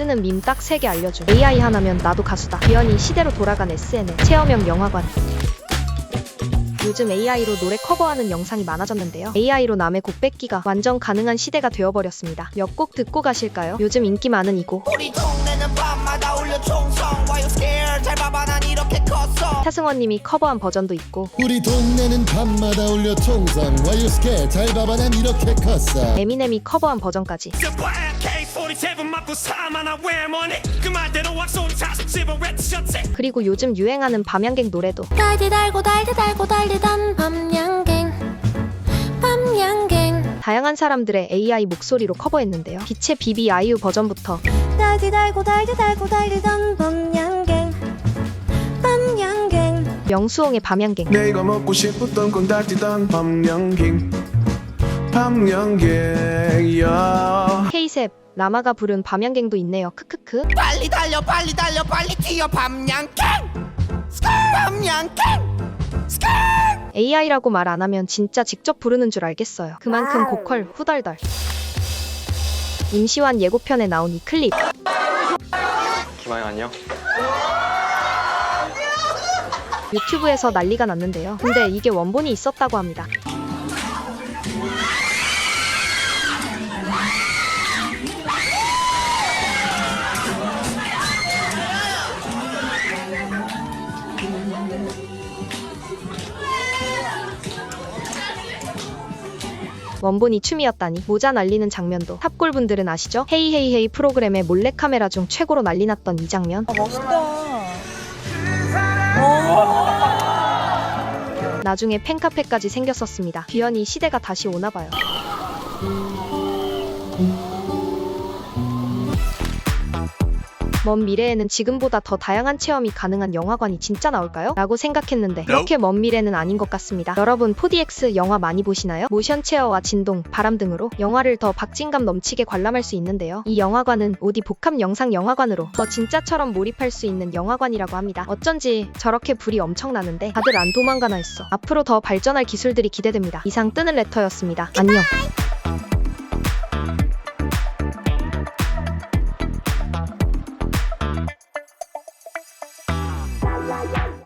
뜨는 밈 딱 3개 알려줌. AI 하나면 나도 가수다. 귀연이 시대로 돌아간 SNL. 체험형 영화관. 요즘 AI로 노래 커버하는 영상이 많아졌는데요. AI로 남의 곡 뺏기가 완전 가능한 시대가 되어버렸습니다. 몇 곡 듣고 가실까요? 요즘 인기 많은 이 곡. 우리 동네는 밤마다 울려 총성 Why you scared 잘 봐봐 난 이렇게 컸어 차승원님이 커버한 버전도 있고. 우리 동네는 밤마다 울려 총성 scared 잘 봐봐 난 이렇게 컸어. 에미넴이 커버한 버전까지. AK-47 맞고 사망한 외모니 그 그리고 요즘 유행하는 밤양갱 노래도. 달디 달고 달디 달고 달리던 밤양갱 밤양갱. 다양한 사람들의 AI 목소리로 커버했는데요. 빛의 비비 아이유 버전부터. 달디 달고 달디 달고 달리던 밤양갱 밤양갱 영수홍의 밤양갱, 내가 먹고 싶었던 건 달디던 밤양갱 밤양갱 야 케이셉, 라마가 부른 밤양갱도 있네요. 크크크. 빨리 달려 빨리 달려 빨리 뛰어 밤양갱 밤양갱 AI라고 말 안 하면 진짜 직접 부르는 줄 알겠어요. 그만큼 고퀄 후덜덜. 임시완 예고편에 나온 이 클립. 기마영 안녕. 유튜브에서 난리가 났는데요. 근데 이게 원본이 있었다고 합니다. 원본이 춤이었다니 모자 날리는 장면도 탑골분들은 아시죠? 헤이헤이헤이 프로그램의 몰래카메라 중 최고로 난리 났던 이 장면 나중에 팬카페까지 생겼었습니다. 귀연이 시대가 다시 오나 봐요. 먼 미래에는 지금보다 더 다양한 체험이 가능한 영화관이 진짜 나올까요? 라고 생각했는데 그렇게 먼 미래는 아닌 것 같습니다. 여러분 4DX 영화 많이 보시나요? 모션 체어와 진동, 바람 등으로 영화를 더 박진감 넘치게 관람할 수 있는데요. 이 영화관은 오디 복합 영상 영화관으로 더 진짜처럼 몰입할 수 있는 영화관이라고 합니다. 어쩐지 저렇게 불이 엄청 나는데 다들 안 도망가나 했어. 앞으로 더 발전할 기술들이 기대됩니다. 이상 뜨는 레터였습니다. 안녕.